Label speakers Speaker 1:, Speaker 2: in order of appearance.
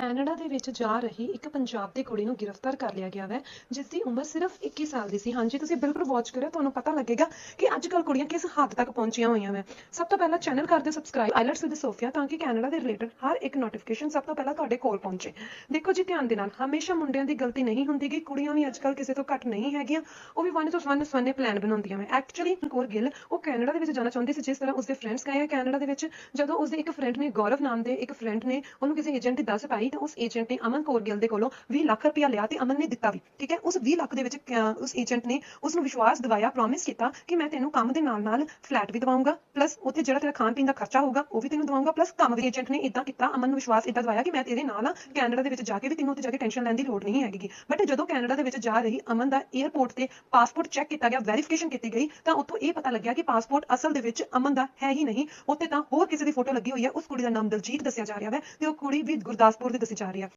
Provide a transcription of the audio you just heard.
Speaker 1: Canada ਦੇ ਵਿੱਚ ਜਾ ਰਹੀ ਇੱਕ ਪੰਜਾਬ ਦੀ ਕੁੜੀ ਨੂੰ ਗ੍ਰਿਫਤਾਰ ਕਰ ਲਿਆ ਗਿਆ ਹੈ ਜਿਸ ਦੀ ਉਮਰ ਸਿਰਫ 21 ਸਾਲ ਦੀ ਸੀ। ਹਾਂਜੀ, ਤੁਸੀਂ ਬਿਲਕੁਲ ਵਾਚ ਕਰਿਓ, ਤੁਹਾਨੂੰ ਪਤਾ ਲੱਗੇਗਾ ਕਿ ਅੱਜ ਕੱਲ ਕੁੜੀਆਂ ਕਿਸ ਹੱਦ ਤੱਕ ਪਹੁੰਚੀਆਂ ਹੋਈਆਂ ਨੇ ਸਭ ਤੋਂ ਪਹਿਲਾਂ ਚੈਨਲ ਕਰ ਦਿਓ ਸਬਸਕ੍ਰਾਈਬ ਆਈਲੈਟਸ ਵਿਦ ਸੋਫੀਆ ਤਾਂ ਕਿ ਕੈਨੇਡਾ ਦੇ ਰਿਲੇਟਡ ਹਰ ਇੱਕ ਨੋਟੀਫਿਕੇਸ਼ਨ ਸਭ ਤੋਂ ਪਹਿਲਾਂ ਤੁਹਾਡੇ ਕੋਲ ਪਹੁੰਚੇ। ਦੇਖੋ ਜੀ, ਧਿਆਨ ਦੇ ਨਾਲ, ਹਮੇਸ਼ਾ ਮੁੰਡਿਆਂ ਦੀ ਗਲਤੀ ਨਹੀਂ ਹੁੰਦੀ ਕਿ ਕੁੜੀਆਂ ਵੀ ਅੱਜ ਕੱਲ ਕਿਸੇ ਤੋਂ ਘੱਟ ਨਹੀਂ ਹੈਗੀਆਂ, ਉਹ ਵੀ ਵਨ ਤੋਂ ਵਨ ਸਵੰਨੇ ਪਲਾਨ ਬਣਾਉਂਦੀਆਂ ਨੇ ਐਕਚੁਅਲੀ ਕੋਰ ਗਿੱਲ, ਉਹ ਕੈਨੇਡਾ ਦੇ ਵਿੱਚ ਜਾਣਾ ਚਾਹੁੰਦੀ ਸੀ, ਜਿਸ ਤਰ੍ਹਾਂ ਉਸਦੇ ਫਰੈਂਡਸ ਗਏ ਕੈਨੇਡਾ ਦੇ ਵਿੱਚ, ਜਦੋਂ ਉਸਦੇ ਇੱਕ ਫਰੈਂਡ ਨੇ, ਗੌਰਵ ਨਾਮ ਦੇ ਇੱਕ ਫਰੈਂਡ ਨੇ, ਉਹਨੂੰ ਕਿਸੇ ਏਜੰਟ ਦੀ ਦੱਸ ਪਾਈ ਤਾਂ ਉਸ ਏਜੰਟ ਨੇ ਅਮਨ ਕੌਰ ਗਿੱਲ ਦੇ ਕੋਲੋਂ 20 ਲੱਖ ਰੁਪਇਆ ਲਿਆ ਤੇ ਅਮਨ ਨੇ ਦਿੱਤਾ ਵੀ, ਠੀਕ ਹੈ? ਉਸ 20 ਲੱਖ ਦੇ ਵਿੱਚ ਉਸ ਏਜੰਟ ਨੇ ਉਸ ਨੂੰ ਵਿਸ਼ਵਾਸ ਦਿਵਾਇਆ ਪ੍ਰੋਮਿਸ ਕੀਤਾ ਕਿ ਮੈਂ ਤੈਨੂੰ ਕੰਮ ਦੇ ਨਾਲ ਨਾਲ ਫਲੈਟ ਵੀ ਦਵਾਉਂਗਾ ਪਲੱਸ ਉੱਥੇ ਜਿਹੜਾ ਤੇਰਾ ਖਾਣ ਪੀਣ ਦਾ ਖਰਚਾ ਹੋਊਗਾ, ਉਹ ਵੀ ਤੈਨੂੰ ਦਵਾਉਂਗਾ ਪਲੱਸ ਕੰਮ ਵੀ ਏਜੰਟ ਨੇ ਇਦਾਂ ਕੀਤਾ, ਅਮਨ ਨੂੰ ਵਿਸ਼ਵਾਸ ਇਦਾਂ ਦਿਵਾਇਆ ਕਿ ਮੈਂ ਤੇਰੇ ਨਾਲ ਆ, ਕੈਨੇਡਾ ਦੇ ਵਿੱਚ ਜਾ ਕੇ ਵੀ ਤੈਨੂੰ ਉੱਥੇ ਜਾ ਕੇ ਟੈਨਸ਼ਨ ਲੈਣ ਦੀ ਲੋੜ ਨਹੀਂ ਹੈਗੀ। ਬਟ ਜਦੋਂ ਕੈਨੇਡਾ ਦੇ ਵਿੱਚ ਜਾ ਰਹੀ ਅਮਨ ਦਾ 에ਅਰਪੋਰਟ ਤੇ ਪਾਸਪੋਰਟ ਚੈੱਕ ਕੀਤਾ ਗਿਆ ਵੈਰੀਫਿਕੇਸ਼ਨ ਕੀਤੀ ਗਈ, ਤਾਂ ਉੱਥੋਂ ਇਹ ਪਤਾ ਲੱਗਿਆ ਕਿ ਪਾਸਪੋਰਟ ਅਸਲ ਦੇ ਵਿੱਚ ਅਮਨ ਦਾ ਹੈ ਹੀ ਨਹੀਂ। ਉੱਥੇ ਤਾਂ ਹੋਰ ਕਿਸੇ ਦੀ ਫੋਟੋ ਲੱਗੀ ਹੋਈ ਹੈ, ਉਸ ਕੁੜੀ ਦਾ ਨਾਮ ਦਲਜੀਤ ਦੱਸਿਆ ਜਾ ਰਿਹਾ ਹੈ ਤੇ ਉਹ ਕੁੜੀ ਵੀ ਗੁਰਦਾਸਪੁਰ ਦੀ ਦੱਸੀ ਜਾ ਰਹੀ ਹੈ